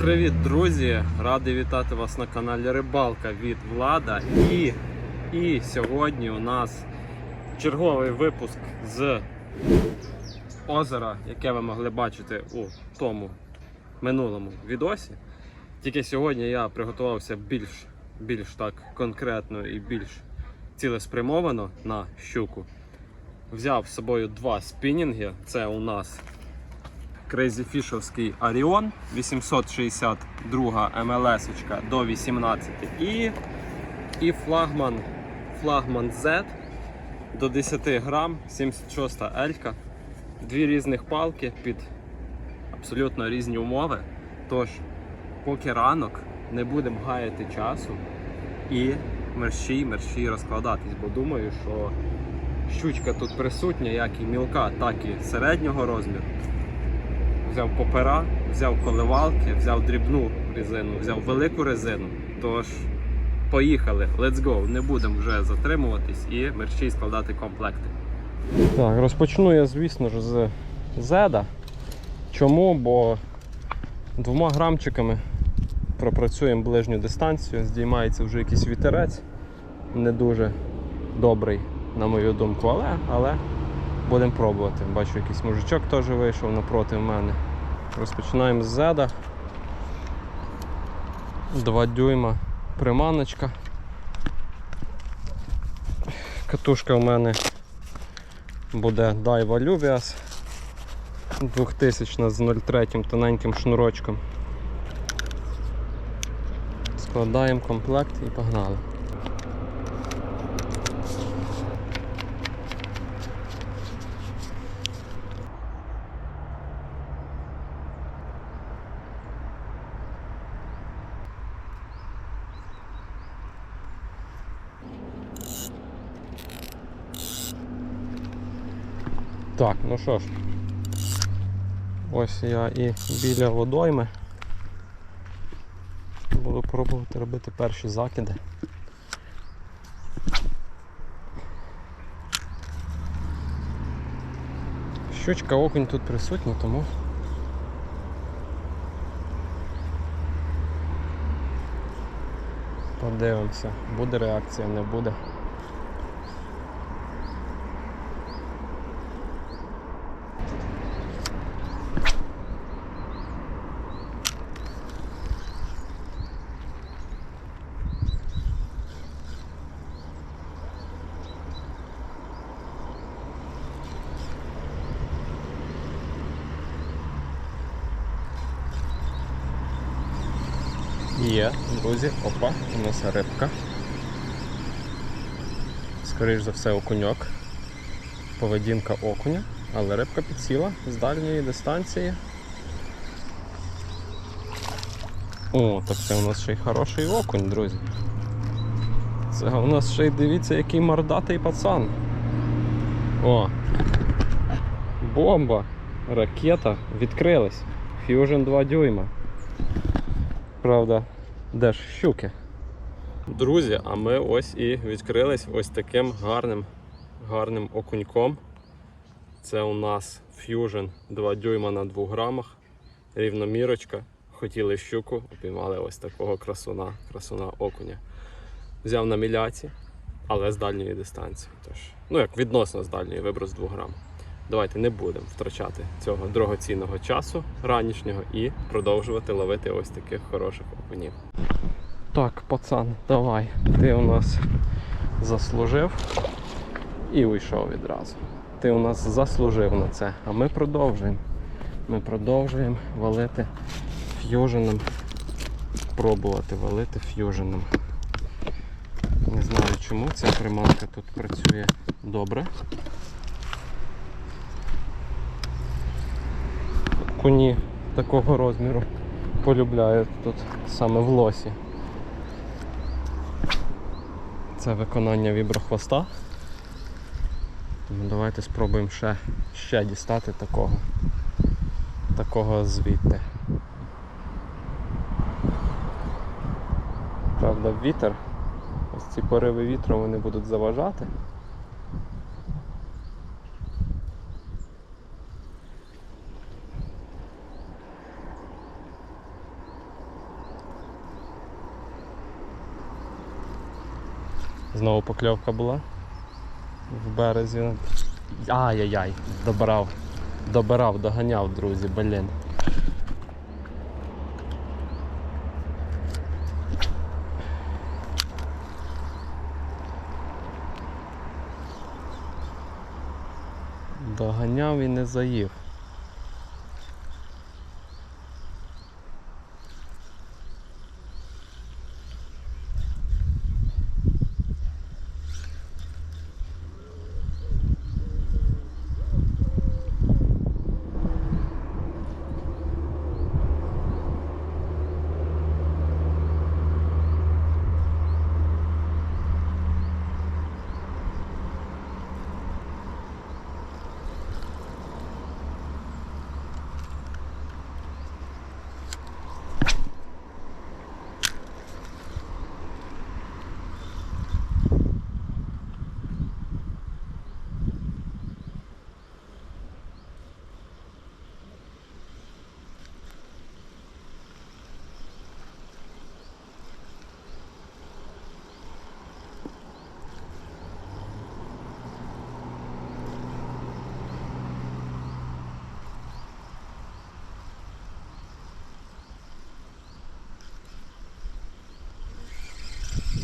Привіт, друзі! Радий вітати вас на каналі Рибалка від Влада. І, і сьогодні у нас черговий випуск з озера, яке ви могли бачити у тому минулому відосі. Тільки сьогодні я приготувався більш, більш так конкретно і більш цілеспрямовано на щуку. Взяв з собою два спінінги. Це у нас Fish'овський Orion 862 МЛС до 18 і, і флагман, флагман Z до 10 грам, 76 Елька. Дві різних палки під абсолютно різні умови. Тож, поки ранок, не будемо гаяти часу і мерщій, мерщій розкладатись, бо думаю, що щучка тут присутня, як і мілка, так і середнього розміру взяв попера, взяв коливалки, взяв дрібну резину, взяв велику резину. Тож, поїхали, let's go. Не будемо вже затримуватись і мерщій складати комплекти. Так, розпочну я, звісно ж, з зеда. Чому? Бо двома грамчиками пропрацюємо ближню дистанцію, здіймається вже якийсь вітерець, не дуже добрий, на мою думку, але, але Будемо пробувати. Бачу, якийсь мужичок теж вийшов напроти мене. Розпочинаємо з зеда. 2 дюйма приманочка. Катушка у мене буде Daiwa Lubias 2000 з 0,3 тоненьким шнурочком. Складаємо комплект і погнали. Так, ну що ж, ось я і біля водойми. Буду пробувати робити перші закиди. Щучка окунь тут присутній, тому подивимося, буде реакція, не буде. Є, друзі, опа, у нас рибка. Скоріш за все окуньок. Поведінка окуня, але рибка підсіла з дальньої дистанції. О, так це у нас ще й хороший окунь, друзі. Це у нас ще й дивіться, який мордатий пацан. О! Бомба! Ракета відкрилась. Fusion 2 дюйма. Правда, де ж щуки? Друзі, а ми ось і відкрились ось таким гарним гарним окуньком. Це у нас Fusion 2 дюйма на 2 грамах. Рівномірочка. Хотіли щуку, упіймали ось такого красуна, красуна окуня. Взяв на міляці, але з дальньої дистанції. Тож, ну як відносно з дальньої, вибрав з 2 грам. Давайте не будемо втрачати цього дорогоцінного часу ранішнього і продовжувати ловити ось таких хороших окунів. Так, пацан, давай. Ти у нас заслужив і уйшов відразу. Ти у нас заслужив на це, а ми продовжуємо. Ми продовжуємо валити ф'юженом. Пробувати валити ф'юженом. Не знаю чому ця приманка тут працює добре. Коні такого розміру полюбляють тут саме в лосі. Це виконання віброхвоста. Тому давайте спробуємо ще, ще дістати такого, такого звідти. Правда, вітер. Ось ці пориви вітру вони будуть заважати. Знову покльовка була в березі. Ай-яй-яй, добирав. Добирав, доганяв, друзі, блін. Доганяв і не заїв.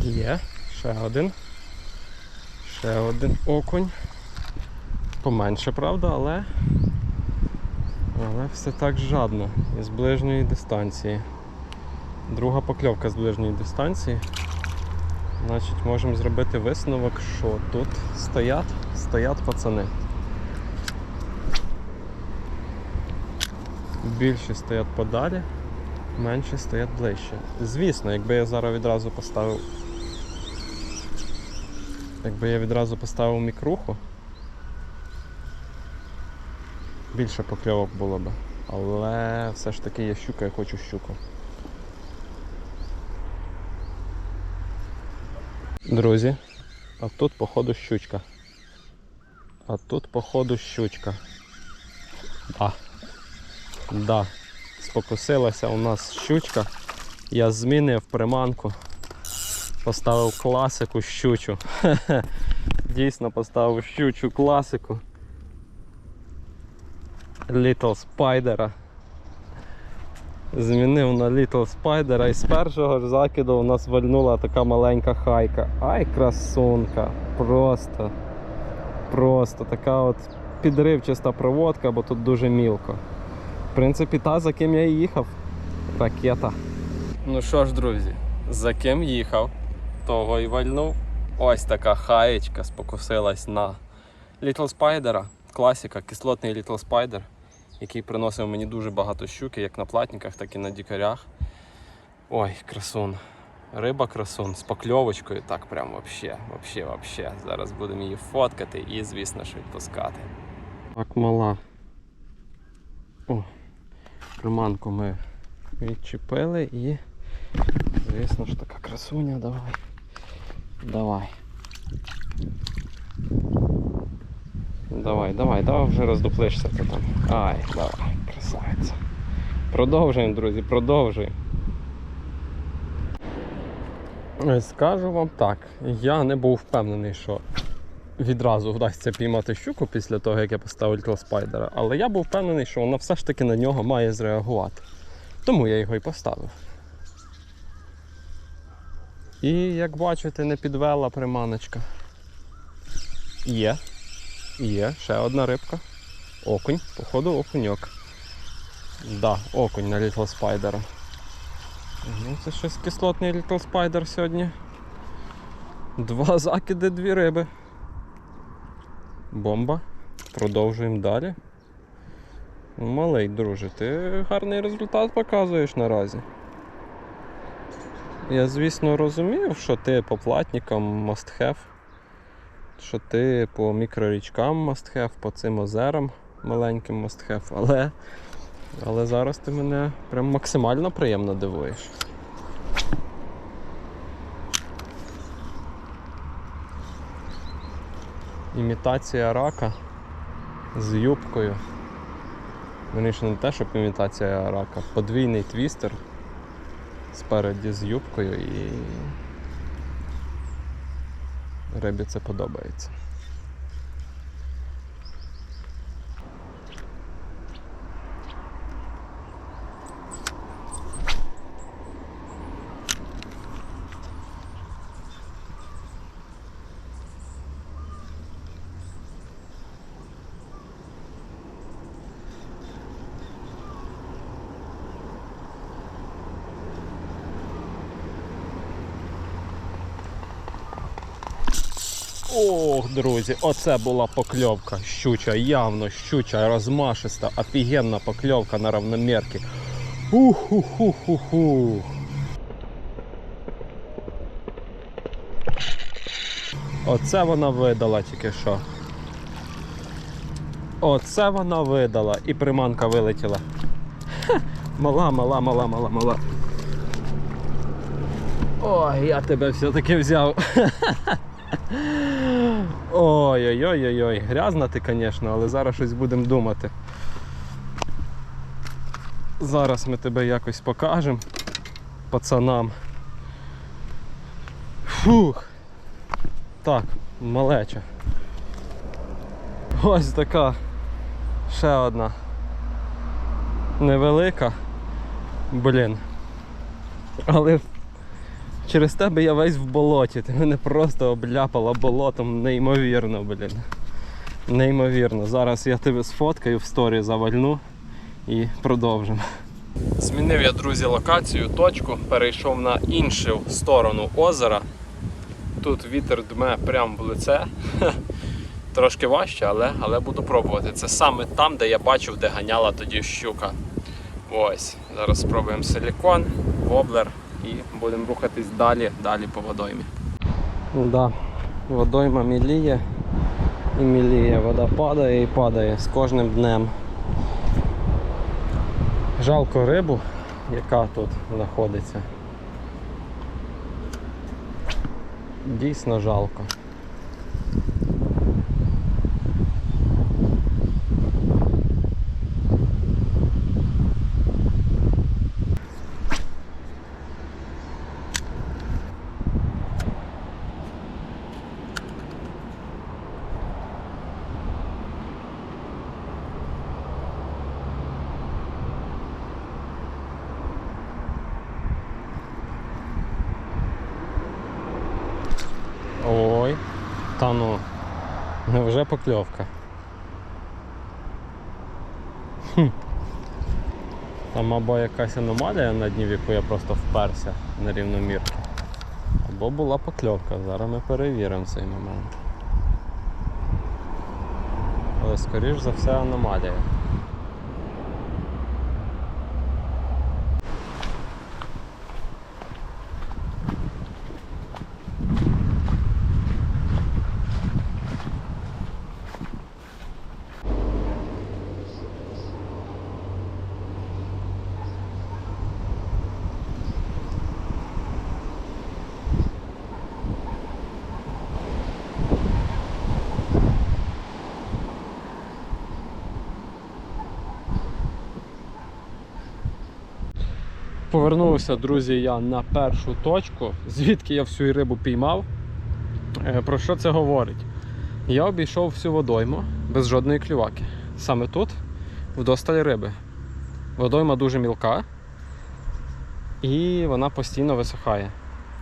Є, ще один. Ще один окунь. Поменше, правда, але. Але все так жадно. Із ближньої дистанції. Друга покльовка з ближньої дистанції. Значить, можемо зробити висновок, що тут стоять, стоять пацани. Більше стоять подалі, менше стоять ближче. Звісно, якби я зараз відразу поставив Якби я відразу поставив мікруху, більше покльовок було б. Але все ж таки є щука, я хочу щуку. Друзі, а тут походу щучка. А тут походу щучка. Да. Да. Спокусилася у нас щучка. Я змінив приманку. Поставив класику щучу. Дійсно поставив щучу класику. Little Spider. Змінив на Little Spider і з першого ж закиду у нас вальнула така маленька хайка. Ай, красунка. Просто. Просто така от підривчаста проводка, бо тут дуже мілко. В принципі, та, за ким я і їхав. Ракета. Ну що ж, друзі, за ким їхав? Того і вальнув. Ось така хаєчка спокусилась на Little Spider, класика, кислотний Little Spider, який приносив мені дуже багато щуки, як на платниках, так і на дікарях. Ой, красун. Риба красун з покльовочкою, так прям вообще, вообще, вообще. Зараз будемо її фоткати і, звісно, ж відпускати. Так мала. О, приманку ми відчепили і, звісно ж, така красуня, давай. Давай. Давай, давай, давай вже роздуплишся ти там. Ай, давай, красавиця. Продовжуємо, друзі, продовжуємо. Скажу вам так, я не був впевнений, що відразу вдасться піймати щуку після того, як я поставив Spider, але я був впевнений, що вона все ж таки на нього має зреагувати. Тому я його і поставив. І як бачите, не підвела приманочка. Є. Є, ще одна рибка. Окунь, походу окуньок. Да, окунь на Little Spider. Ну, це щось кислотний Little Spider сьогодні. Два закиди, дві риби. Бомба. Продовжуємо далі. Малий, друже, ти гарний результат показуєш наразі. Я, звісно, розумів, що ти по платникам must have, що ти по мікрорічкам must have, по цим озерам маленьким must have, але, але зараз ти мене прям максимально приємно дивуєш. Імітація рака з юбкою. Верніше не те, щоб імітація рака, подвійний твістер спереді з юбкою і. рибі це подобається. Ох, друзі, оце була покльовка. Щуча, явно щуча, розмашиста, офігенна покльовка на равномірки. Ух-ху-ху-ху-ху. Оце вона видала тільки що. Оце вона видала. І приманка вилетіла. Ха, мала, мала, мала, мала, мала. Ой, я тебе все-таки взяв. Ой-ой-ой-ой-ой, грязна ти, звісно, але зараз щось будемо думати. Зараз ми тебе якось покажемо пацанам. Фух. Так, малеча. Ось така. Ще одна. Невелика. Блін. Але Через тебе я весь в болоті. Ти мене просто обляпала болотом неймовірно, блін. Неймовірно. Зараз я тебе сфоткаю в сторі завальну і продовжимо. Змінив я, друзі, локацію, точку, перейшов на іншу сторону озера. Тут вітер дме прямо в лице. Трошки важче, але, але буду пробувати. Це саме там, де я бачив, де ганяла тоді щука. Ось. Зараз спробуємо силікон, воблер і будемо рухатись далі, далі по водоймі. Да, водойма міліє і міліє. Вода падає і падає з кожним днем. Жалко рибу, яка тут знаходиться. Дійсно жалко. Ой, та ну, вже покльовка. Там або якась аномалія на дні, в яку я просто вперся на рівномірки. Або була покльовка. Зараз ми перевіримо цей момент. Але скоріш за все аномалія. Повернувся, друзі, я на першу точку, звідки я всю рибу піймав. Е, Про що це говорить? Я обійшов всю водойму без жодної клюваки. Саме тут вдосталь риби. Водойма дуже мілка і вона постійно висихає.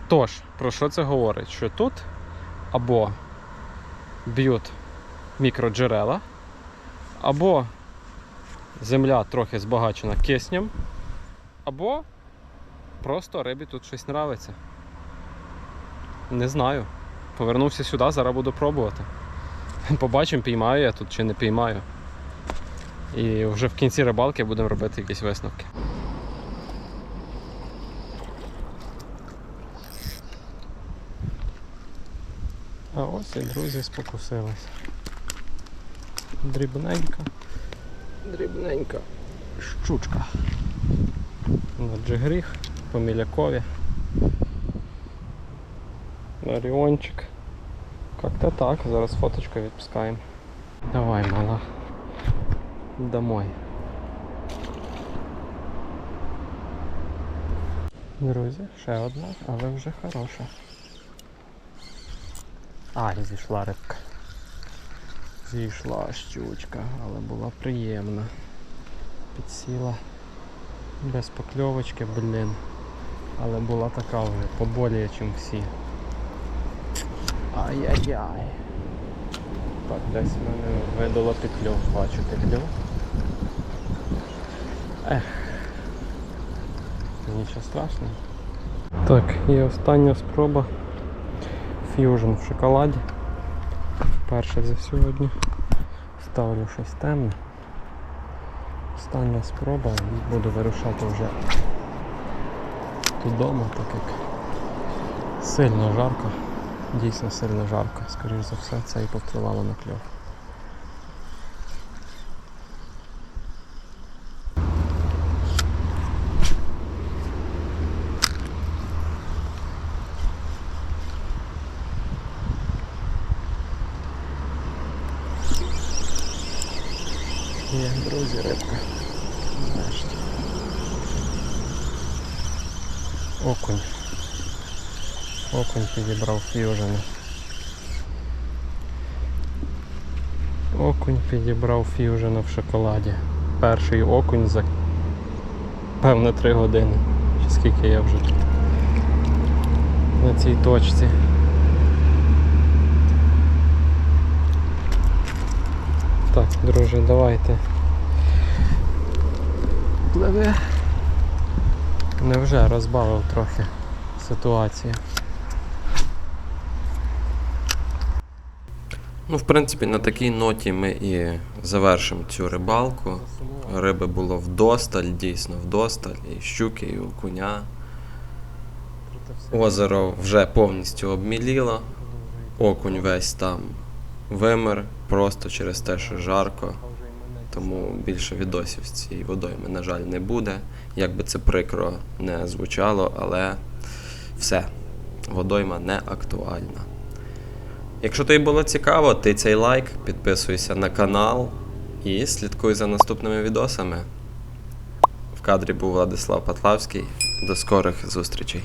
Тож, про що це говорить? Що тут або б'ють мікроджерела, або земля трохи збагачена киснем, або просто рибі тут щось нравиться. Не знаю. Повернувся сюди, зараз буду пробувати. Побачимо, піймаю я тут чи не піймаю. І вже в кінці рибалки будемо робити якісь висновки. А ось і друзі спокусились. Дрібненька. Дрібненька щучка. На джигріх, по мілякові. Оріончик. Как-то так, зараз фоточку відпускаємо. Давай, мала. Домой. Друзі, ще одна, але вже хороша. Ай, зійшла рибка. Зійшла щучка, але була приємна. Підсіла без покльовочки, блін. Але була така вже поболіє, ніж всі. Ай-яй-яй. Так, десь мене видало петлю. Бачу петлю. Ех. Нічого страшного. Так, і остання спроба. Фьюжн в шоколаді. Перше за сьогодні. Ставлю щось темне. Остання спроба і буду вирушати вже додому, так як сильно жарко. Дійсно сильно жарко. Скоріш за все, це і повпливало на кльов. Друзі, рибка. Нарешті. Окунь. Окунь підібрав фьюжена. Окунь підібрав фьюжена в шоколаді. Перший окунь за певно 3 години. Чи скільки я вже тут на цій точці. Так, друже, давайте. Пливе. Невже розбавив трохи ситуацію. Ну, в принципі, на такій ноті ми і завершимо цю рибалку. Риби було вдосталь, дійсно вдосталь, і щуки, і окуня. Озеро вже повністю обміліло, окунь весь там вимер, просто через те, що жарко. Тому більше відосів з цієї водойми, на жаль, не буде. Як би це прикро не звучало, але все, водойма не актуальна. Якщо тобі було цікаво, ти цей лайк, підписуйся на канал і слідкуй за наступними відосами. В кадрі був Владислав Патлавський. До скорих зустрічей.